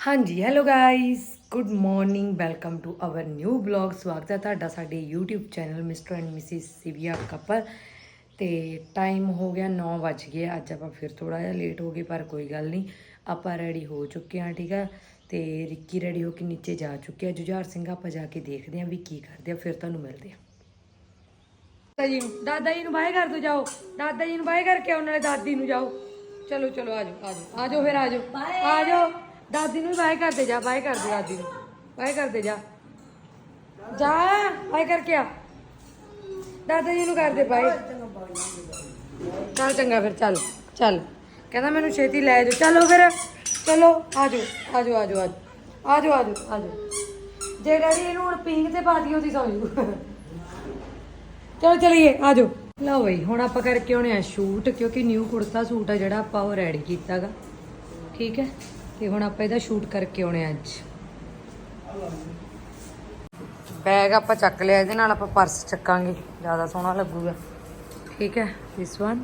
ਹਾਂਜੀ hello guys good morning welcome to our new blog ਸਵਾਗਤ ਹੈ ਤੁਹਾਡਾ ਸਾਡੇ YouTube channel mister and missus Sivia couple. ਤੇ ਟਾਈਮ ਹੋ ਗਿਆ 9 ਵਜ ਗਏ ਅੱਜ ਆਪਾਂ ਫਿਰ ਥੋੜਾ ਜਿਹਾ ਲੇਟ ਹੋ ਗਏ ਪਰ ਕੋਈ ਗੱਲ ਨਹੀਂ ਆਪਾਂ ਰੈਡੀ ਹੋ ਚੁੱਕੇ ਹਾਂ ਠੀਕ ਆ ਤੇ ਰਿੱਕੀ ਰੈਡੀ ਹੋ ਕੇ ਨੀਚੇ ਜਾ ਚੁੱਕਿਆ ਹੈ। ਜੁਝਾਰ ਸਿੰਘ ਆਪਾਂ ਜਾ ਕੇ ਦੇਖਦੇ ਹਾਂ ਵੀ ਕੀ ਕਰਦੇ ਆ ਫਿਰ ਤੁਹਾਨੂੰ ਮਿਲਦੇ ਆ ਦਾਦਾ ਜੀ ਨੂੰ ਦਾਦਾ ਜੀ ਨੂੰ ਬਾਏ ਕਰ ਦੋ ਜਾਓ। ਦਾਦਾ ਜੀ ਨੂੰ ਬਾਏ ਕਰਕੇ ਆਓ ਨਾਲੇ ਦਾਦੀ ਨੂੰ ਜਾਓ। ਚਲੋ ਚਲੋ ਆਜੋ ਆਜੋ ਆਜੋ ਫਿਰ ਆਜੋ ਆਜੋ ਦਾਦੀ ਨੂੰ ਬਾਏ ਕਰਦੇ ਜਾ, ਬਾਏ ਕਰਦੇ ਦਾਦੀ ਨੂੰ। ਬਾਏ ਕਰਦੇ ਜਾ। ਜਾ, ਬਾਏ ਕਰਕੇ ਆ। ਦਾਦਾ ਜੀ ਨੂੰ ਕਰਦੇ ਬਾਏ। ਚੱਲ ਚੰਗਾ ਫਿਰ, ਚੱਲ ਚੱਲ। ਕਹਿੰਦਾ ਮੈਨੂੰ ਛੇਤੀ ਲੈ ਜਾਓ। ਚਲੋ ਫਿਰ, ਚਲੋ ਆਜੋ ਆਜੋ ਆਜੋ ਆਜੋ ਆਜੋ ਆਜੋ ਆਜੋ ਜੇ ਡੈਡੀ ਇਹਨੂੰ ਹੁਣ ਪਿੰਗ ਤੇ ਪਾ ਦਿਓ, ਉਹਦੀ ਸੌਂ ਜੂ ਚਲੋ, ਚਲੀਏ ਆਜੋ ਲਓ ਬਈ, ਹੁਣ ਆਪਾਂ ਕਰਕੇ ਆਉਣੇ ਆ ਸ਼ੂਟ, ਕਿਉਂਕਿ ਨਿਊ ਕੁੜਤਾ ਸੂਟ ਆ ਜਿਹੜਾ ਆਪਾਂ ਉਹ ਰੈਡੀ ਕੀਤਾਗਾ। ਠੀਕ ਹੈ? ਤੇ ਹੁਣ ਆਪਾਂ ਇਹਦਾ ਸ਼ੂਟ ਕਰਕੇ ਆਉਣੇ ਅੱਜ। ਬੈਗ ਆਪਾਂ ਚੱਕ ਲਿਆ ਇਹਦੇ ਨਾਲ ਆਪਾਂ ਪਰਸ ਚੱਕਾਂਗੇ ਜ਼ਿਆਦਾ ਸੋਹਣਾ ਲੱਗੂਗਾ। ਠੀਕ ਹੈ this one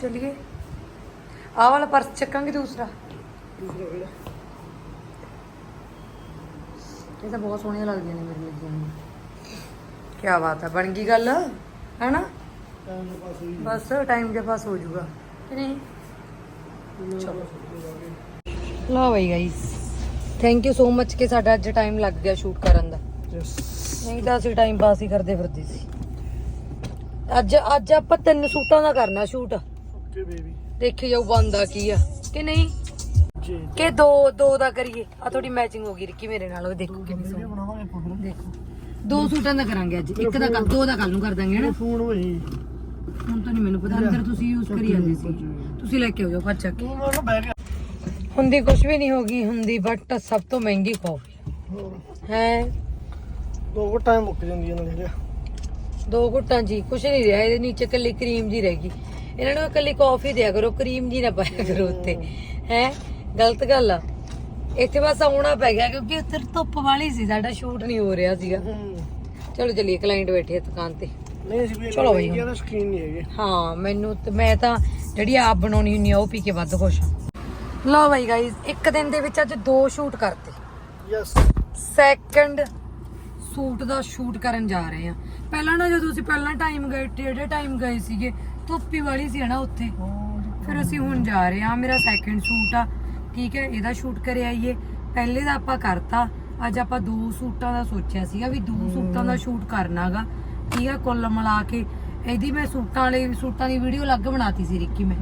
ਚਲਿਏ। ਆਹ ਵਾਲਾ ਪਰਸ ਚੱਕਾਂਗੇ ਦੂਸਰਾ। ਇਹ ਤਾਂ ਬਹੁਤ ਸੋਹਣੀਆਂ ਲੱਗਦੀਆਂ ਨੇ ਮੇਰੇ ਨੇ। ਕੀ ਬਾਤ ਹੈ ਬਣ ਗਈ ਗੱਲ? ਹੈਨਾ? ਬਸ ਟਾਈਮ ਜੇ ਪਾਸ ਹੋ ਜਾਊਗਾ। ਕਿ ਲਓ। ਬਈ guys thank you so much ਕਿ ਸਾਡਾ ਅੱਜ ਟਾਈਮ ਲੱਗ ਗਿਆ ਸ਼ੂਟ ਕਰਨ ਦਾ। ਨਹੀਂ ਤਾਂ ਅਸੀਂ ਟਾਈਮ ਪਾਸ ਹੀ ਕਰਦੇ ਫਿਰਦੇ ਸੀ। ਅੱਜ ਅੱਜ ਆਪਾਂ ਤਿੰਨ ਸੂਟਾਂ ਦਾ ਕਰਨਾ ਸ਼ੂਟ ਓਕੇ ਬੇਬੀ ਦੇਖੀ ਜਾਊ ਬੰਦਾ ਕੀ ਆ ਕਿ ਨਹੀਂ? ਕਿ ਦੋ ਦੋ ਦਾ ਕਰੀਏ। ਆ ਥੋੜੀ ਮੈਚਿੰਗ ਹੋ ਗਈ ਰਿੱਕੀ ਮੇਰੇ ਨਾਲ ਉਹ ਦੇਖੋ ਕਿੰਨੀ ਸੋਹਣੀ। ਦੇਖੋ। ਦੋ ਸੂਟਾਂ ਦਾ ਕਰਾਂਗੇ ਅੱਜ ਇੱਕ ਦਾ ਕੱਲ ਦੋ ਦਾ ਕੱਲ ਨੂੰ ਕਰ ਦਾਂਗੇ ਹਨਾ? ਫੋਨ ਹੋਈ। ਹੁਣ ਤਾਂ ਨਹੀਂ ਮੈਨੂੰ ਪਤਾ ਅੰਦਰ ਤੁਸੀਂ ਯੂਜ਼ ਕਰੀ ਜਾਂਦੇ ਸੀ। ਤੁਸੀਂ ਲੈ ਕੇ ਆਓ ਭੱਜ ਚੱਕ ਕੇ। ਤੂੰ ਮੈਨੂੰ ਬੈਗ ਹੁੰਦੀ ਕੁਝ ਵੀ ਨਹੀਂ ਹੋਗੀ ਹੁੰਦੀ ਬਟ ਸਭ ਤੋਂ ਮਹਿੰਗੀ ਕਾਫੀ ਹੋਰ ਹੈ? ਦੋ ਕੁ ਟਾਈਮ ਮੁੱਕ ਜਾਂਦੀ ਇਹਨਾਂ ਦੀ। ਦੋ ਘੁੱਟਾਂ ਜੀ ਕੁਝ ਨਹੀਂ ਰਿਹਾ ਇਹਦੇ ਨੀਚੇ ਕੱਲੀ ਕਰੀਮ ਜੀ ਰਹਿ ਗਈ। ਇਹਨਾਂ ਨੂੰ ਕੱਲੀ ਕਾਫੀ ਦਿਆ ਕਰੋ ਕਰੀਮ ਜੀ ਨਾ ਪਾਇਆ ਕਰੋ ਉੱਤੇ। ਹੈ? ਗਲਤ ਗੱਲ ਆ। ਇੱਥੇ ਬਸ ਆਉਣਾ ਪੈ ਗਿਆ ਕਿਉਂਕਿ ਧੁੱਪ ਵਾਲੀ ਸੀ ਸਾਡਾ ਸ਼ੂਟ ਨਹੀਂ ਹੋ ਰਿਹਾ ਸੀਗਾ। ਚਲੋ ਚਲੀਏ ਕਲਾਇੰਟ ਬੈਠੇ ਦੁਕਾਨ ਤੇ। ਨਹੀਂ ਸੀ ਵੀ ਚਲੋ ਬਈ ਇਹਦਾ ਸਕੀਨ ਨਹੀਂ ਹੈਗੇ। ਹਾਂ ਮੈਨੂੰ ਤੇ ਮੈਂ ਤਾਂ ਜਿਹੜੀ ਆਪ ਬਣਾਉਣੀ ਹੁੰਨੀ ਆ ਉਹ ਪੀ ਕੇ ਵੱਧ ਖੁਸ਼ ਹਾਂ। ਲਓ ਬਾਈ ਗਾਇਜ਼ ਇੱਕ ਦਿਨ ਦੇ ਵਿੱਚ ਅੱਜ ਦੋ ਸ਼ੂਟ ਕਰਤੇ। ਯੈਸ ਸੈਕੰਡ ਸੂਟ ਦਾ ਸ਼ੂਟ ਕਰਨ ਜਾ ਰਹੇ ਆ ਪਹਿਲਾਂ ਨਾ ਜਦੋਂ ਅਸੀਂ ਪਹਿਲਾਂ ਟਾਈਮ ਗਏ ਟੇਡੇ ਟਾਈਮ ਗਏ ਸੀਗੇ ਧੁੱਪੀ ਵਾਲੀ ਸੀ ਨਾ ਉੱਥੇ। ਫਿਰ ਅਸੀਂ ਹੁਣ ਜਾ ਰਹੇ ਆ ਮੇਰਾ ਸੈਕੰਡ ਸੂਟ ਆ। ਠੀਕ ਹੈ ਇਹਦਾ ਸ਼ੂਟ ਕਰਿਆ ਆਈਏ ਪਹਿਲੇ ਦਾ ਆਪਾਂ ਕਰਤਾ ਅੱਜ ਆਪਾਂ ਦੋ ਸੂਟਾਂ ਦਾ ਸੋਚਿਆ ਸੀਗਾ ਵੀ ਦੋ ਸੂਟਾਂ ਦਾ ਸ਼ੂਟ ਕਰਨਾਗਾ। ਹੈ ਕੁੱਲ ਮਿਲਾ ਕੇ ਇਹਦੀ ਮੈਂ ਸੂਟਾਂ ਵਾਲੀ ਸੂਟਾਂ ਦੀ ਵੀਡੀਓ ਅਲੱਗ ਬਣਾਤੀ ਸੀ ਰਿੱਕੀ ਮੈਂ।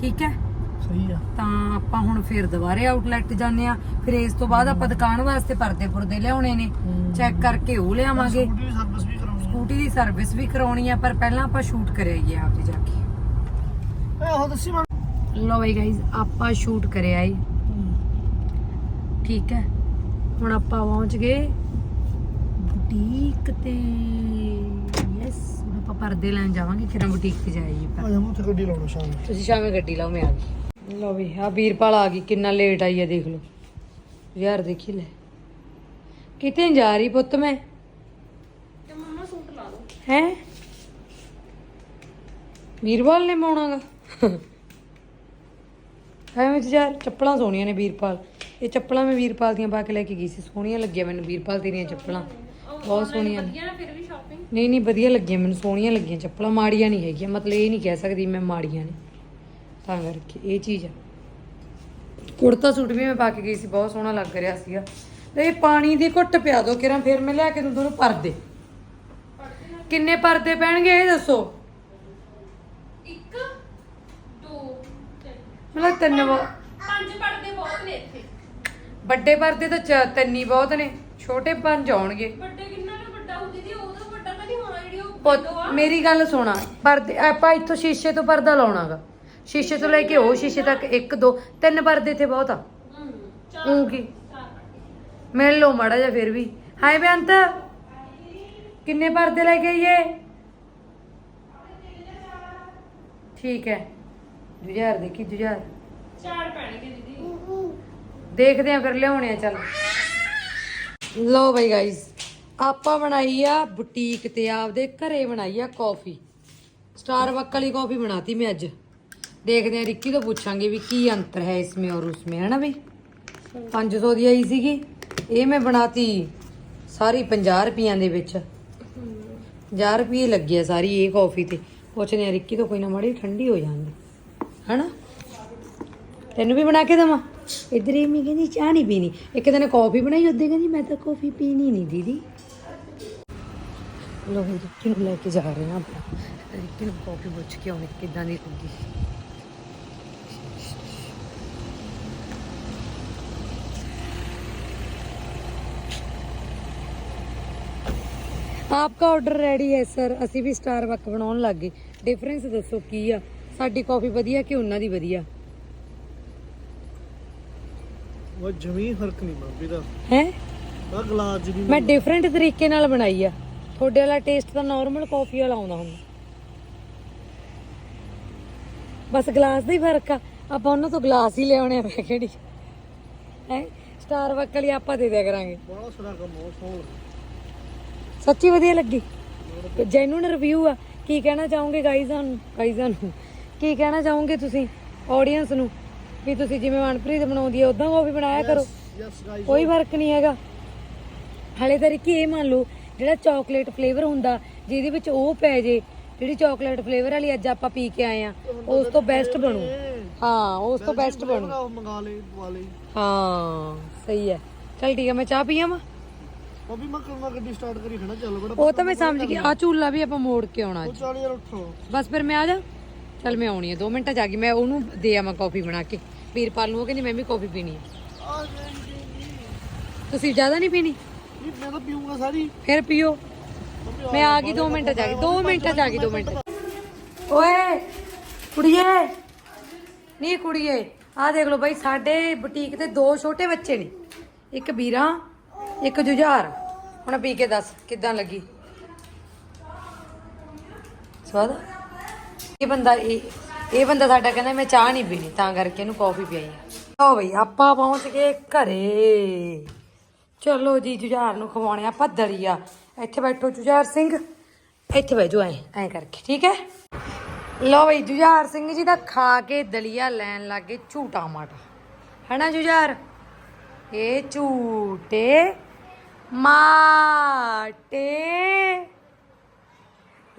ਠੀਕ ਹੈ? ਸਹੀ ਆ। ਤਾਂ ਆਪਾਂ ਹੁਣ ਫਿਰ ਦੁਬਾਰੇ ਆਊਟਲੈਟ ਜਾਂਦੇ ਆ ਫਿਰ ਇਸ ਤੋਂ ਬਾਅਦ ਆਪਾਂ ਦੁਕਾਨ ਵਾਸਤੇ ਪਰਦੇ ਪੁਰਦੇ ਲਿਆਉਣੇ ਨੇ। ਚੈੱਕ ਕਰਕੇ ਉਹ ਲਿਆਵਾਂਗੇ। ਸਕੂਟੀ ਦੀ ਸਰਵਿਸ ਵੀ ਕਰਾਉਣੀ ਸਕੂਟੀ ਦੀ ਸਰਵਿਸ ਵੀ ਕਰਾਉਣੀ ਆ ਪਰ ਪਹਿਲਾਂ ਆਪਾਂ ਸ਼ੂਟ ਕਰਾਈਏ ਆਪੇ ਜਾ ਕੇ। ਹੈ ਆਹੋ ਦੱਸੀ ਮੈਂ। ਲੋ ਬਈ ਗਾਇਜ਼ ਆਪਾਂ ਸ਼ੂਟ ਕਰਿਆ ਏ। ਠੀਕ ਹੈ? ਹੁਣ ਆਪਾਂ ਪਹੁੰਚ ਗਏ। ਬੁਟੀਕ ਤੇ ਯੈਸ ਹੁਣ ਆਪਾਂ ਪਰਦੇ ਲੈਣ ਜਾਵਾਂਗੇ ਫਿਰ ਬੁਟੀਕ ਤੇ ਜਾਈਏ ਆ ਜਾ ਮੈਂ ਤੇ ਗੱਡੀ ਲਾਉਣਾ ਸ਼ਾਮ ਨੂੰ। ਤੁਸੀਂ ਸ਼ਾਮੇ ਗੱਡੀ ਲਾਓ ਮੈਂ ਆ ਗਈ। ਲਓ ਵੀ ਆ ਵੀਰਪਾਲ ਆ ਗਈ ਕਿੰਨਾ ਲੇਟ ਆਈ ਹੈ ਦੇਖ ਲਓ। ਯਾਰ ਦੇਖੀ ਲੈ। ਕਿਤੇ ਨੀ ਜਾ ਰਹੀ ਪੁੱਤ ਮੈਂ। ਤੇ ਮੰਮਾ ਸੂਟ ਲਾ ਲਓ ਹੈ? ਵੀਰਪਾਲ ਨੇ ਮਾਉਣਾਗਾ ਐਵੇਂ ਤੇ ਯਾਰ ਚੱਪਲਾਂ ਸੋਹਣੀਆਂ ਨੇ ਵੀਰਪਾਲ। ਇਹ ਚੱਪਲਾਂ ਮੈਂ ਵੀਰਪਾਲ ਦੀਆਂ ਪਾ ਕੇ ਲੈ ਕੇ ਗਈ ਸੀ ਸੋਹਣੀਆਂ ਲੱਗੀਆਂ ਮੈਨੂੰ ਵੀਰਪਾਲ ਤੇਰੀਆਂ ਚੱਪਲਾਂ। ਬਹੁਤ ਸੋਹਣੀਆਂ ਨੇ। ਨਹੀਂ ਨਹੀਂ ਵਧੀਆ ਲੱਗੀਆਂ ਮੈਨੂੰ ਸੋਹਣੀਆਂ ਲੱਗੀਆਂ। ਚੱਪਲਾਂ ਮਾੜੀਆਂ ਨਹੀਂ ਹੈਗੀਆਂ ਮਤਲਬ ਇਹ ਨਹੀਂ ਕਹਿ ਸਕਦੀ ਮੈਂ ਮਾੜੀਆਂ ਨੇ। ਤਾਂ ਕਰਕੇ ਇਹ ਚੀਜ਼ ਆ। ਕੁੜਤਾ ਸੂਟ ਵੀ ਮੈਂ ਪਾ ਕੇ ਗਈ ਸੀ ਬਹੁਤ ਸੋਹਣਾ ਲੱਗ ਰਿਹਾ ਸੀਗਾ। ਤੇ ਇਹ ਪਾਣੀ ਦੀ ਘੁੱਟ ਪਿਆ ਦੋ ਕਿਰਾਂ ਫਿਰ ਮੈਂ ਲਿਆ ਕੇ ਤੁਹਾਨੂੰ ਪਰਦੇ। ਕਿੰਨੇ ਪਰਦੇ ਪੈਣਗੇ ਇਹ ਦੱਸੋ? ਇੱਕ ਦੋ ਤਿੰਨ। ਮਤਲਬ ਤਿੰਨ ਵਾ- ਪੰਜ ਪੜਦੇ ਬਹੁਤ ਨੇ ਇੱਥੇ। ਵੱਡੇ ਪਰਦੇ ਤਾਂ ਚ- ਤਿੰਨ ਹੀ ਬਹੁਤ ਨੇ। ਛੋਟੇ ਪੰਜ ਆਉਣਗੇ। ਵੱਡੇ ਕਿੰਨਾ ਨੇ ਵੱਡਾ ਹੁੰਦੀ ਦੀ ਉਹਦਾ ਵੱਡਾ ਕਦੀ ਹੋਣਾ ਜਿਹੜੀ ਉਹ ਪੁੱਤ, ਆ। ਮੇਰੀ ਗੱਲ ਸੁਣਾ ਪਰਦੇ ਆਪਾਂ ਇੱਥੋਂ ਸ਼ੀਸ਼ੇ ਤੋਂ ਪਰਦਾ ਲਾਉਣਾਗਾ। ਸ਼ੀਸ਼ੇ ਤੋਂ ਲੈ ਕੇ ਉਹ ਸ਼ੀਸ਼ੇ ਤੱਕ ਇੱਕ ਦੋ ਤਿੰਨ ਪਰਦੇ ਇੱਥੇ ਬਹੁਤ ਆ। ਹਮ, ਚਾਰ ਕੀ? ਚਾਰ ਮਿਲ ਲਓ ਮਾੜਾ ਜਿਹਾ ਫਿਰ ਵੀ। ਹਾਏ ਬੇਅੰਤ ਕਿੰਨੇ ਪਰਦੇ ਲੈ ਕੇ ਆਈਏ? ਠੀਕ ਹੈ। ਜੁਝਾਰ ਦੇਖੀ ਜੁਝਾਰ ਚਾਰ ਪੈਣਗੇ ਦੀਦੀ। ਦੇਖਦੇ ਆ ਫਿਰ ਲਿਆਉਣੇ ਆ ਚੱਲ। ਲਓ ਬਈ ਗਾਇਸ ਆਪਾਂ ਬਣਾਈ ਆ ਬੁਟੀਕ ਤੇ ਆਪਦੇ ਘਰੇ ਬਣਾਈ ਆ ਕਾਫੀ ਸਟਾਰਬਕ ਵਾਲੀ ਕਾਫੀ ਬਣਾਤੀ ਮੈਂ ਅੱਜ। ਦੇਖਦੇ ਆ ਰਿੱਕੀ ਤੋਂ ਪੁੱਛਾਂਗੇ ਵੀ ਕੀ ਅੰਤਰ ਹੈ ਇਸਮੇ ਔਰ ਉਸਮੇ ਹੈ ਨਾ ਬਈ? 500 ਦੀ ਆਈ ਸੀਗੀ। ਇਹ ਮੈਂ ਬਣਾਤੀ ਸਾਰੀ 50 ਰੁਪਈਆਂ ਦੇ ਵਿੱਚ। 50 ਰੁਪਏ ਲੱਗੇ ਆ ਸਾਰੀ ਇਹ ਕਾਫੀ ਤੇ। ਪੁੱਛਦੇ ਆ ਰਿੱਕੀ ਤੋਂ, ਕੋਈ ਨਾ ਮਾੜੀ ਠੰਡੀ ਹੋ ਜਾਂਦੀ। ਹਨਾ? ਤੈਨੂੰ ਵੀ ਬਣਾ ਕੇ ਦਵਾਂ? ਇਧਰ ਹੀ ਮੈਂ ਕਹਿੰਦੀ, ਚਾਹ ਨਹੀਂ ਪੀਣੀ। ਇੱਕ ਦਿਨ ਕਾਫੀ ਬਣਾਈ, ਉਹਦੇ ਕਹਿੰਦੀ, ਮੈਂ ਤਾਂ ਕਾਫੀ ਪੀਣੀ ਨਹੀਂ ਦੀਦੀ। ਲੋ ਵੀ ਰਿੱਕੀ ਲੈ ਕੇ ਜਾ ਰਹੇ ਹਾਂ ਆਪਾਂ? ਰਿੱਕੀ ਕਾਫੀ ਪੁੱਛ ਕੇ ਆਉਣੀ, ਕਿੱਦਾਂ ਦੀ ਲੱਗੀ ਆਪਕਾ ਆਰਡਰ ਰੈਡੀ ਹੈ ਸਰ ਅਸੀਂ ਵੀ ਸਟਾਰ ਬੱਕ ਬਣਾਉਣ ਲੱਗ ਗਏ। ਡਿਫਰੈਂਸ ਦੱਸੋ, ਕੀ ਆ? ਸਾਡੀ ਕਾਫੀ ਵਧੀਆ ਕਿ ਉਹਨਾਂ ਦੀ ਵਧੀਆ? ਉਹ ਜਮੀ ਫ਼ਰਕ ਨਹੀਂ ਮਾਪੀ ਦਾ। ਹੈ? ਆ ਗਲਾਸ ਜੀ ਵੀ ਮੈਂ ਡਿਫਰੈਂਟ ਤਰੀਕੇ ਨਾਲ ਬਣਾਈ ਆ। ਤੁਹਾਡੇ ਵਾਲਾ ਟੇਸਟ ਤਾਂ ਨਾਰਮਲ ਕਾਫੀ ਵਾਲਾ ਆਉਂਦਾ ਹੁੰਦਾ। ਬਸ ਗਲਾਸ ਦਾ ਹੀ ਫ਼ਰਕ ਆ। ਆਪਾਂ ਉਹਨਾਂ ਤੋਂ ਗਲਾਸ ਹੀ ਲਿਆਉਣੇ ਆ ਮੈਂ ਕਿਹੜੀ ਹੈ? ਸਟਾਰ ਬੱਕ ਵਾਲੀ ਆਪਾਂ ਦੇ ਦਿਆ ਕਰਾਂਗੇ। ਬੜਾ ਸੜਾ ਕੰਮ ਹੋ ਸੋਲ ਸੱਚੀ ਵਧੀਆ ਲੱਗੀ। ਜੈਨੂਨ ਰਿਵਿਊ ਆ। ਕੀ ਕਹਿਣਾ ਚਾਹੋਗੇ ਗਾਈਜ਼ਾਂ ਨੂੰ ਗਾਈਜ਼ਾਂ ਨੂੰ ਕੀ ਕਹਿਣਾ ਚਾਹੋਗੇ ਤੁਸੀਂ? ਆਡੀਅנס ਨੂੰ? ਵੀ ਤੁਸੀਂ ਜਿਵੇਂ ਮਨਪ੍ਰੀਤ ਬਣਾਉਂਦੀ ਹੈ ਉਦਾਂ ਉਹ ਵੀ ਬਣਾਇਆ ਕਰੋ। ਯੈਸ ਕੋਈ ਫ਼ਰਕ ਨਹੀਂ ਹੈਗਾ। ਹਲੇ ਤਾਂ ਰਿੱਕੀ ਇਹ ਮੰਨ ਲਓ ਜਿਹੜਾ ਚਾਕਲੇਟ ਫਲੇਵਰ ਹੁੰਦਾ ਜਿਹਦੇ ਵਿੱਚ ਉਹ ਪੈ ਜੇ ਜਿਹੜੀ ਚਾਕਲੇਟ ਫਲੇਵਰ ਵਾਲੀ ਅੱਜ ਆਪਾਂ ਪੀ ਕੇ ਆਏ ਆ ਉਸ ਤੋਂ ਬੈਸਟ ਬਣੂ। ਹਾਂ ਉਸ ਤੋਂ ਬੈਸਟ ਬਣੂ। ਉਹ ਮੰਗਾ ਲੈ ਵਾਲੇ ਹਾਂ ਸਹੀ ਹੈ। ਚਲ ਠੀਕ ਹੈ ਮੈਂ ਚਾਹ ਪੀਵਾਂ ਉਹ ਵੀ ਮੈਂ ਕਰਨਾ ਗੱਡੀ ਸਟਾਰਟ ਕਰੀ ਖੜਾ ਚੱਲ ਬੜਾ ਉਹ ਤਾਂ ਮੈਂ ਸਮਝ ਗਈ ਆ ਝੂਲਾ ਵੀ ਆਪਾਂ ਮੋੜ ਕੇ ਆਉਣਾ ਉਹ ਅੱਜ ਚੱਲ ਯਾਰ ਉੱਠੋ। ਬਸ ਫਿਰ ਮੈਂ ਆ ਜਾ। ਚਲ ਮੈਂ ਆਉਣੀ ਆ 2 ਮਿੰਟਾਂ ਚ ਆ ਗਈ ਮੈਂ ਉਹਨੂੰ ਦੇ ਆਵਾਂ ਕਾਫੀ ਬਣਾ ਕੇ। ਵੀਰਪਾਲ ਨੂੰ ਉਹ ਕਹਿੰਦੀ ਮੈਂ ਵੀ ਕਾਫੀ ਪੀਣੀ ਹੈ ਆ ਤੁਸੀਂ ਜ਼ਿਆਦਾ ਨਹੀਂ ਪੀਣੀ? ਇਹ ਮੈਂ ਤਾਂ ਪੀਊਂਗਾ ਸਾਰੀ। ਫਿਰ ਪੀਓ। ਮੈਂ ਆ ਗਈ 2 ਮਿੰਟਾਂ ਚ ਆ ਗਈ 2 ਮਿੰਟਾਂ ਚ ਆ ਗਈ 2 ਮਿੰਟ ਓਏ ਕੁੜੀਏ। ਨਹੀਂ ਕੁੜੀਏ ਆ ਦੇਖ ਲਓ ਬਾਈ ਸਾਡੇ ਬੁਟੀਕ ਤੇ ਦੋ ਛੋਟੇ ਬੱਚੇ ਨੇ। ਇੱਕ ਵੀਰਾ ਇੱਕ ਜੁਝਾਰ। ਹੁਣ ਪੀ ਕੇ ਦੱਸ ਕਿੱਦਾਂ ਲੱਗੀ? ਸਵਾਦ ਇਹ ਬੰਦਾ, ਇਹ ਇਹ ਬੰਦਾ ਸਾਡਾ ਕਹਿੰਦਾ, ਮੈਂ ਚਾਹ ਨਹੀਂ ਪੀਣੀ ਤਾਂ ਕਰਕੇ ਇਹਨੂੰ ਕਾਫੀ ਪਿਆਈ ਆ। ਓ ਬਈ, ਆਪਾਂ ਪਹੁੰਚ ਗਏ ਘਰੇ। ਚਲੋ ਜੀ, ਜੁਝਾਰ ਨੂੰ ਖਵਾਉਣੇ ਆਪਾਂ ਦਲੀਆ ਇੱਥੇ ਬੈਠੋ ਜੁਝਾਰ ਸਿੰਘ। ਇੱਥੇ ਬੈਜੋ ਐ ਐ ਕਰਕੇ, ਠੀਕ ਹੈ? ਲਓ ਬਈ, ਜੁਝਾਰ ਸਿੰਘ ਜੀ ਦਾ ਖਾ ਕੇ ਦਲੀਆ ਲੈਣ ਲੱਗੇ ਝੂਟਾ ਮਾਟਾ। ਹੈਨਾ ਜੁਝਾਰ? ਇਹ ਝੂਟੇ ਮਾਟੇ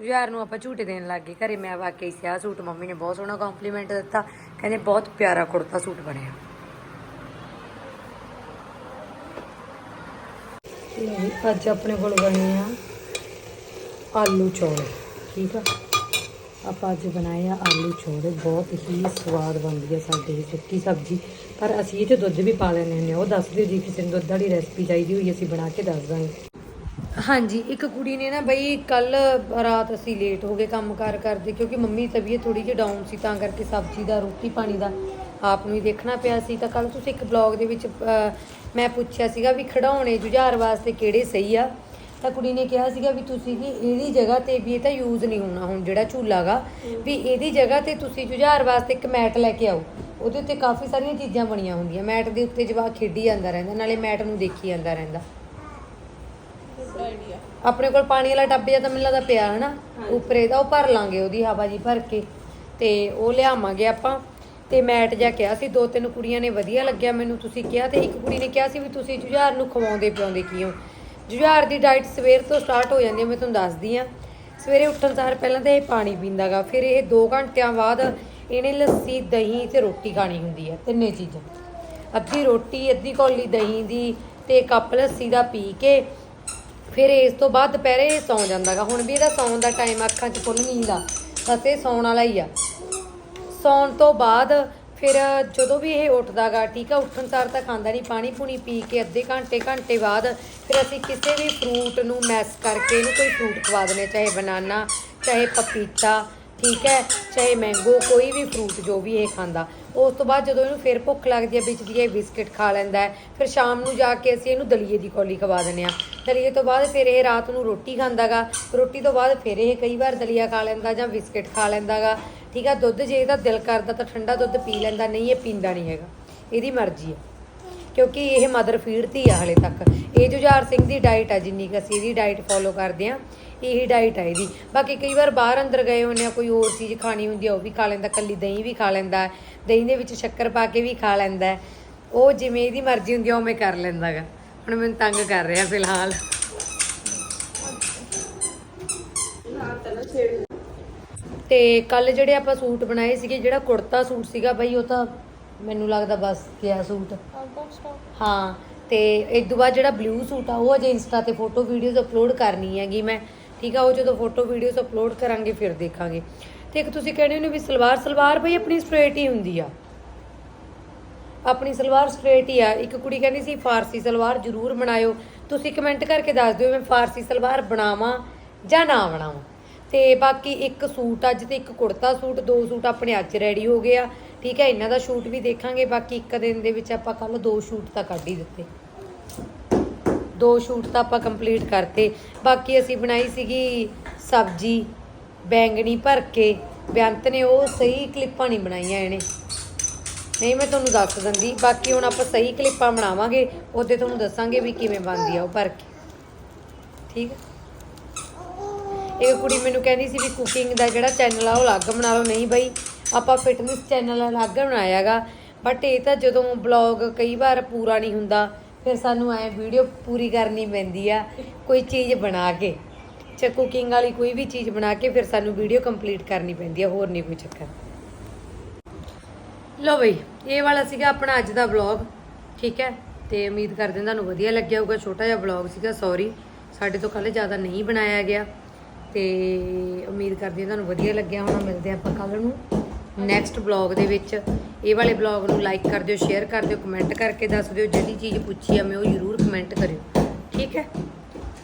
ਯਾਰ ਨੂੰ ਆਪਾਂ ਝੂਟੇ ਦੇਣ ਲੱਗ ਗਏ। ਘਰੇ ਮੈਂ ਵਾਕਈ ਸਿਆ ਸੂਟ, ਮੰਮੀ ਨੇ ਬਹੁਤ ਸੋਹਣਾ ਕੰਪਲੀਮੈਂਟ ਦਿੱਤਾ। ਕਹਿੰਦੇ ਬਹੁਤ ਪਿਆਰਾ ਕੁੜਤਾ ਸੂਟ ਬਣਿਆ। ਅੱਜ ਆਪਣੇ ਕੋਲ ਬਣੇ ਆ ਆਲੂ ਚੌਲ, ਠੀਕ ਆ? ਆਪਾਂ ਅੱਜ ਬਣਾਏ ਆ ਆਲੂ ਚੌਲ, ਬਹੁਤ ਹੀ ਸਵਾਦ ਬਣਦੀ ਆ ਸਾਡੇ ਇਹ ਸੁੱਕੀ ਸਬਜ਼ੀ। ਪਰ ਅਸੀਂ ਇਹ ਚ ਦੁੱਧ ਵੀ ਪਾ ਲੈਂਦੇ ਹੁੰਦੇ ਆ ਉਹ ਦੱਸ ਦਿਓ ਜੀ, ਕਿਸੇ ਨੂੰ ਦੁੱਧ ਵਾਲੀ ਰੈਸਪੀ ਚਾਹੀਦੀ ਹੋਈ, ਅਸੀਂ ਬਣਾ ਕੇ ਦੱਸ ਦਾਂਗੇ। ਹਾਂਜੀ, ਇੱਕ ਕੁੜੀ ਨੇ ਨਾ ਬਈ ਕੱਲ ਰਾਤ ਅਸੀਂ ਲੇਟ ਹੋ ਗਏ ਕੰਮ ਕਾਰ ਕਰਦੇ, ਕਿਉਂਕਿ ਮੰਮੀ ਤਬੀਅਤ ਥੋੜੀ ਜਿਹੀ ਡਾਊਨ ਸੀ, ਤਾਂ ਕਰਕੇ ਸਬਜ਼ੀ ਦਾ, ਰੋਟੀ ਪਾਣੀ ਦਾ ਆਪ ਨੂੰ ਹੀ ਦੇਖਣਾ ਪਿਆ ਸੀ। ਤਾਂ ਕੱਲ ਤੁਸੀਂ ਇੱਕ ਬਲੌਗ ਦੇ ਵਿੱਚ ਮੈਂ ਪੁੱਛਿਆ ਸੀਗਾ ਵੀ ਖਿਡੌਣੇ ਜੁਝਾਰ ਵਾਸਤੇ ਕਿਹੜੇ ਸਹੀ ਆ? ਤਾਂ ਕੁੜੀ ਨੇ ਕਿਹਾ ਸੀਗਾ ਵੀ ਤੁਸੀਂ ਵੀ ਇਹਦੀ ਜਗ੍ਹਾ ਤੇ ਵੀ ਇਹ ਤਾਂ ਯੂਜ਼ ਨਹੀਂ ਹੋਣਾ ਹੁਣ ਜਿਹੜਾ ਝੂਲਾਗਾ ਵੀ ਇਹਦੀ ਜਗ੍ਹਾ ਤੇ ਤੁਸੀਂ ਜੁਝਾਰ ਵਾਸਤੇ ਇੱਕ ਮੈਟ ਲੈ ਕੇ ਆਓ। ਉਹਦੇ ਉੱਤੇ ਕਾਫੀ ਸਾਰੀਆਂ ਚੀਜ਼ਾਂ ਬਣੀਆਂ ਹੁੰਦੀਆਂ, ਮੈਟ ਦੇ ਉੱਤੇ ਜਵਾਕ ਖੇਡੀ ਜਾਂਦਾ ਰਹਿੰਦਾ, ਨਾਲੇ ਮੈਟ ਨੂੰ ਦੇਖੀ ਜਾਂਦਾ ਰਹਿੰਦਾ। ਆਪਣੇ ਕੋਲ ਪਾਣੀ ਵਾਲਾ ਟੱਬ ਜਾਂ ਤਾਂ ਮੈਨੂੰ ਲੱਗਦਾ ਪਿਆ ਹਨਾ ਉੱਪਰੇ ਦਾ ਉਹ ਭਰ ਲਾਂਗੇ ਉਹਦੀ ਹਵਾ ਜੀ ਭਰ ਕੇ। ਤੇ ਉਹ ਲਿਆਵਾਂਗੇ ਆਪਾਂ। ਤੇ ਮੈਟ ਜਿਹਾ ਕਿਹਾ ਸੀ ਦੋ ਤਿੰਨ ਕੁੜੀਆਂ ਨੇ ਵਧੀਆ ਲੱਗਿਆ ਮੈਨੂੰ ਤੁਸੀਂ ਕਿਹਾ ਤੇ ਇੱਕ ਕੁੜੀ ਨੇ ਕਿਹਾ ਸੀ ਵੀ ਤੁਸੀਂ ਜੁਝਾਰ ਨੂੰ ਖਵਾਉਂਦੇ ਪਿਆਉਂਦੇ ਕੀ ਹੋ ਜੁਝਾਰ ਦੀ ਡਾਈਟ ਸਵੇਰ ਤੋਂ ਸਟਾਰਟ ਹੋ ਜਾਂਦੀ ਹੈ ਮੈਂ ਤੁਹਾਨੂੰ ਦੱਸਦੀ ਆ। ਸਵੇਰੇ ਉੱਠਣ ਸਾਰ ਪਹਿਲਾਂ ਤਾਂ ਇਹ ਪਾਣੀ ਪੀਂਦਾਗਾ ਫਿਰ ਇਹ 2 ਘੰਟਿਆਂ ਬਾਅਦ ਇਹਨੇ ਲੱਸੀ ਦਹੀਂ ਤੇ ਰੋਟੀ ਖਾਣੀ ਹੁੰਦੀ ਹੈ ਤਿੰਨੇ ਚੀਜ਼ਾਂ। ਅੱਧੀ ਰੋਟੀ ਅੱਧੀ ਕੌਲੀ ਦਹੀਂ ਦੀ ਤੇ ਕੱਪ ਲੱਸੀ ਦਾ ਪੀ ਕੇ ਫਿਰ ਇਸ ਤੋਂ ਬਾਅਦ ਦੁਪਹਿਰੇ ਇਹ ਸੌਂ ਜਾਂਦਾਗਾ। ਹੁਣ ਵੀ ਇਹਦਾ ਸੌਣ ਦਾ ਟਾਈਮ ਅੱਖਾਂ 'ਚ ਫੁੱਲ ਨੀਂਦ ਆ। ਬਸ ਇਹ ਸੌਣ ਵਾਲਾ ਹੀ ਆ। ਸੌਣ ਤੋਂ ਬਾਅਦ ਫਿਰ ਜਦੋਂ ਵੀ ਇਹ ਉੱਠਦਾਗਾ ਠੀਕ ਆ ਉੱਠਣ ਸਾਰ ਤਾਂ ਖਾਂਦਾ ਨਹੀਂ ਪਾਣੀ ਪੂਣੀ ਪੀ ਕੇ ਅੱਧੇ ਘੰਟੇ ਘੰਟੇ ਬਾਅਦ ਫਿਰ ਅਸੀਂ ਕਿਸੇ ਵੀ ਫਰੂਟ ਨੂੰ ਮੈਸ ਕਰਕੇ ਇਹਨੂੰ ਕੋਈ ਫਰੂਟ ਖਵਾ ਦਿੰਦੇ ਹਾਂ, ਚਾਹੇ ਬਨਾਨਾ ਚਾਹੇ ਪਪੀਤਾ। ਠੀਕ ਹੈ, ਚਾਹੇ ਮੈਂਗੋ ਕੋਈ ਵੀ ਫਰੂਟ ਜੋ ਵੀ ਇਹ ਖਾਂਦਾ। ਉਸ ਤੋਂ ਬਾਅਦ ਜਦੋਂ ਇਹਨੂੰ ਫਿਰ ਭੁੱਖ ਲੱਗਦੀ ਹੈ, ਵਿੱਚ ਦੀ ਇਹ ਬਿਸਕਟ ਖਾ ਲੈਂਦਾ ਫਿਰ ਸ਼ਾਮ ਨੂੰ ਜਾ ਕੇ ਅਸੀਂ ਇਹਨੂੰ ਦਲੀਏ ਦੀ ਕੌਲੀ ਖਵਾ ਦਿੰਦੇ ਆ ਦਲੀਏ ਤੋਂ ਬਾਅਦ ਫਿਰ ਇਹ ਰਾਤ ਨੂੰ ਰੋਟੀ ਖਾਂਦਾਗਾ। ਰੋਟੀ ਤੋਂ ਬਾਅਦ ਫਿਰ ਇਹ ਕਈ ਵਾਰ ਦਲੀਆ ਖਾ ਲੈਂਦਾ ਜਾਂ ਬਿਸਕਟ ਖਾ ਲੈਂਦਾਗਾ। ਠੀਕ ਆ ਦੁੱਧ ਜੇ ਇਹਦਾ ਦਿਲ ਕਰਦਾ ਤਾਂ ਠੰਡਾ ਦੁੱਧ ਪੀ ਲੈਂਦਾ, ਨਹੀਂ ਇਹ ਪੀਂਦਾ ਨਹੀਂ ਹੈਗਾ। ਇਹਦੀ ਮਰਜ਼ੀ ਹੈ। ਕਿਉਂਕਿ ਇਹ ਮਦਰ ਫੀਡ ਤੀ ਆ ਹਲੇ ਤੱਕ। ਇਹ ਜੁਝਾਰ ਸਿੰਘ ਦੀ ਡਾਈਟ ਆ ਜਿੰਨੀ ਕੁ ਅਸੀਂ ਇਹਦੀ ਡਾਈਟ ਫੋਲੋ ਕਰਦੇ ਆ ਇਹੀ ਡਾਈਟ ਹੈ ਇਹਦੀ। ਬਾਕੀ ਕਈ ਵਾਰ ਬਾਹਰ ਅੰਦਰ ਗਏ ਹੁੰਦੇ ਆ, ਕੋਈ ਹੋਰ ਚੀਜ਼ ਖਾਣੀ ਹੁੰਦੀ ਆ, ਉਹ ਵੀ ਖਾ ਲੈਂਦਾ ਕੱਲੀ ਦਹੀਂ ਵੀ ਖਾ ਲੈਂਦਾ, ਦਹੀਂ ਦੇ ਵਿੱਚ ਸ਼ੱਕਰ ਪਾ ਕੇ ਵੀ ਖਾ ਲੈਂਦਾ। ਉਹ ਜਿਵੇਂ ਇਹਦੀ ਮਰਜ਼ੀ ਹੁੰਦੀ ਆ, ਉਵੇਂ ਕਰ ਲੈਂਦਾ ਗਾ। ਹੁਣ ਮੈਨੂੰ ਤੰਗ ਕਰ ਰਿਹਾ ਫਿਲਹਾਲ। ਤੇ ਕੱਲ ਜਿਹੜੇ ਆਪਾਂ ਸੂਟ ਬਣਾਏ ਸੀਗੇ, ਜਿਹੜਾ ਕੁੜਤਾ ਸੂਟ ਸੀਗਾ ਬਈ, ਉਹ ਤਾਂ ਮੈਨੂੰ ਲੱਗਦਾ ਬਸ ਗਿਆ ਸੂਟ। ਹਾਂ, ਤੇ ਇਸ ਤੋਂ ਬਾਅਦ ਜਿਹੜਾ ਬਲੂ ਸੂਟ ਆ, ਉਹ ਅਜੇ ਇੰਸਟਾ ਤੇ ਫੋਟੋ ਵੀਡੀਓਜ਼ ਅਪਲੋਡ ਕਰਨੀ ਹੈਗੀ ਮੈਂ। ਠੀਕ ਆ, ਉਹ ਜਦੋਂ ਫੋਟੋ ਵੀਡੀਓਜ਼ ਅਪਲੋਡ ਕਰਾਂਗੇ, ਫਿਰ ਦੇਖਾਂਗੇ। ਤੇ ਇੱਕ ਤੁਸੀਂ ਕਹਿੰਦੇ ਹੋ ਵੀ ਸਲਵਾਰ ਸਲਵਾਰ ਬਈ ਆਪਣੀ ਸਟ੍ਰੇਟ ਹੀ ਹੁੰਦੀ ਆ। ਆਪਣੀ ਸਲਵਾਰ ਸਟ੍ਰੇਟ ਹੀ ਆ। ਇੱਕ ਕੁੜੀ ਕਹਿੰਦੀ ਸੀ, ਫਾਰਸੀ ਸਲਵਾਰ ਜ਼ਰੂਰ ਬਣਾਇਓ। ਤੁਸੀਂ ਕਮੈਂਟ ਕਰਕੇ ਦੱਸ ਦਿਓ, ਮੈਂ ਫਾਰਸੀ ਸਲਵਾਰ ਬਣਾਵਾਂ ਜਾਂ ਨਾ ਬਣਾਵਾਂ? ਤੇ ਬਾਕੀ ਇੱਕ ਸੂਟ, ਅੱਜ ਤੇ ਇੱਕ ਕੁੜਤਾ ਸੂਟ, ਦੋ ਸੂਟ ਆਪਣੇ ਅੱਜ ਰੈਡੀ ਹੋ ਗਏ ਆ। ਠੀਕ ਹੈ ਇਹਨਾਂ ਦਾ ਸ਼ੂਟ ਵੀ ਦੇਖਾਂਗੇ। ਬਾਕੀ ਇੱਕ ਦਿਨ ਦੇ ਵਿੱਚ ਆਪਾਂ ਕੱਲ ਦੋ ਸ਼ੂਟ ਤਾਂ ਕੱਢ ਹੀ ਦਿੱਤੇ। ਦੋ ਸ਼ੂਟ ਤਾਂ ਆਪਾਂ ਕੰਪਲੀਟ ਕਰਤੇ। ਬਾਕੀ ਅਸੀਂ ਬਣਾਈ ਸੀਗੀ ਸਬਜੀ, ਬੈਂਗਣੀ ਭਰ ਕੇ। ਬੇਅੰਤ ਨੇ ਉਹ ਸਹੀ ਕਲਿੱਪਾਂ ਨਹੀਂ ਬਣਾਈਆਂ ਇਹਨੇ। ਨਹੀਂ, ਮੈਂ ਤੁਹਾਨੂੰ ਦੱਸ ਦਿੰਦੀ, ਬਾਕੀ ਹੁਣ ਆਪਾਂ ਸਹੀ ਕਲਿੱਪਾਂ ਬਣਾਵਾਂਗੇ, ਉਹਦੇ ਤੁਹਾਨੂੰ ਦੱਸਾਂਗੇ ਵੀ ਕਿਵੇਂ ਬਣਦੀ ਆ ਉਹ ਭਰ ਕੇ। ਠੀਕ ਹੈ ਇਹ ਕੁੜੀ ਮੈਨੂੰ ਕਹਿੰਦੀ ਸੀ ਵੀ ਕੁਕਿੰਗ ਦਾ ਜਿਹੜਾ ਚੈਨਲ ਆ, ਉਹ ਅਲੱਗ ਬਣਾ ਲਓ। ਨਹੀਂ ਬਈ, ਆਪਾਂ ਫਿਟਨੈਸ ਚੈਨਲ ਅਲੱਗ ਬਣਾਇਆਗਾ ਬਟ ਇਹ ਤਾਂ ਜਦੋਂ ਬਲੌਗ ਕਈ ਵਾਰ ਪੂਰਾ ਨਹੀਂ ਹੁੰਦਾ ਫਿਰ ਸਾਨੂੰ ਐ ਵੀਡੀਓ ਪੂਰੀ ਕਰਨੀ ਪੈਂਦੀ ਆ, ਕੋਈ ਚੀਜ਼ ਬਣਾ ਕੇ। ਚਾ ਕੁਕਿੰਗ ਵਾਲੀ ਕੋਈ ਵੀ ਚੀਜ਼ ਬਣਾ ਕੇ ਫਿਰ ਸਾਨੂੰ ਵੀਡੀਓ ਕੰਪਲੀਟ ਕਰਨੀ ਪੈਂਦੀ ਆ, ਹੋਰ ਨਹੀਂ ਕੋਈ ਚੱਕਰ। ਲੋ ਬਈ, ਇਹ ਵਾਲਾ ਸੀਗਾ ਆਪਣਾ ਅੱਜ ਦਾ ਵਲੌਗ ਠੀਕ ਹੈ? ਤੇ ਉਮੀਦ ਕਰਦੇ ਹਾਂ ਤੁਹਾਨੂੰ ਵਧੀਆ ਲੱਗਿਆ ਹੋਊਗਾ, ਛੋਟਾ ਜਿਹਾ ਵਲੌਗ ਸੀਗਾ ਸੌਰੀ ਸਾਡੇ ਤੋਂ ਕੱਲ ਜ਼ਿਆਦਾ ਨਹੀਂ ਬਣਾਇਆ ਗਿਆ। ਤੇ ਉਮੀਦ ਕਰਦੇ ਹਾਂ ਤੁਹਾਨੂੰ ਵਧੀਆ ਲੱਗਿਆ ਹੋਣਾ, ਮਿਲਦੇ ਹਾਂ ਆਪਾਂ ਕੱਲ ਨੂੰ। ਨੈਕਸਟ ਵਲੌਗ ਦੇ ਵਿੱਚ ਇਹ ਵਾਲੇ ਵਲੌਗ ਨੂੰ ਲਾਈਕ ਕਰ ਦਿਓ ਸ਼ੇਅਰ ਕਰ ਦਿਓ ਕਮੈਂਟ ਕਰਕੇ ਦੱਸ ਦਿਓ, ਜਿਹੜੀ ਚੀਜ਼ ਪੁੱਛੀ ਆ ਮੈਂ ਉਹ ਜ਼ਰੂਰ ਕਮੈਂਟ ਕਰਿਓ। ਠੀਕ ਹੈ?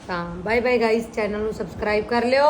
ਤਾਂ ਬਾਏ ਬਾਏ ਗਾਇਸ ਚੈਨਲ ਨੂੰ ਸਬਸਕ੍ਰਾਈਬ ਕਰ ਲਿਓ।